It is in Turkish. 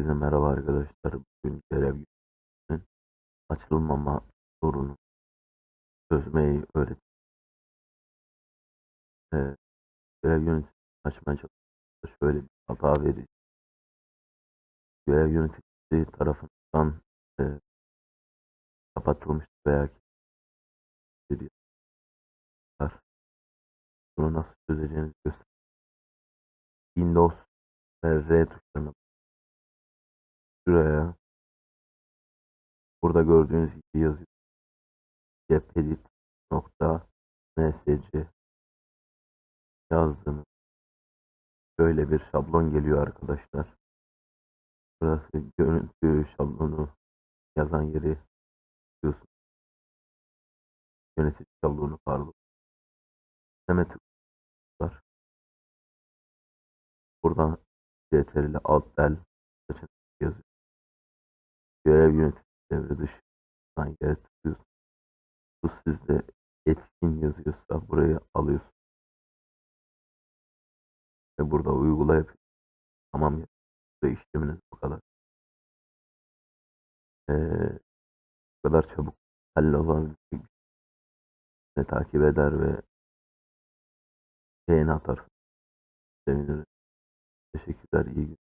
Herkese merhaba arkadaşlar. Bugün görev yönetiminin açılmama sorunu çözmeyi öğreteceğim. Ee, görev yönetimini açmaya çalıştığımda şöyle bir hata vereceğim. Görev yöneticisi tarafından e, kapatılmış veya bir. Bunu nasıl çözeceğinizi göstereyim. Windows ve R tuşlarına şuraya burada gördüğünüz gibi yazıyor. Cepedit nokta msc yazdığınız şöyle bir şablon geliyor arkadaşlar. Burası görüntü şablonu yazan yeri diyorsun. Yönetici şablonu pardon. Sisteme tıklar. Buradan CTRL alt del seçenek yazıyor. Görev yönetici devre dışı yere tıklıyorsun. Bu sizde etkin yazıyorsa burayı alıyorsun. Ve burada uygula yapıyorsun. Tamam ve işleminiz bu kadar. Ee, bu kadar çabuk hallolabilecek bir şey. Ne takip eder ve beğeni atar. Sevinirim. Teşekkürler. iyi günler.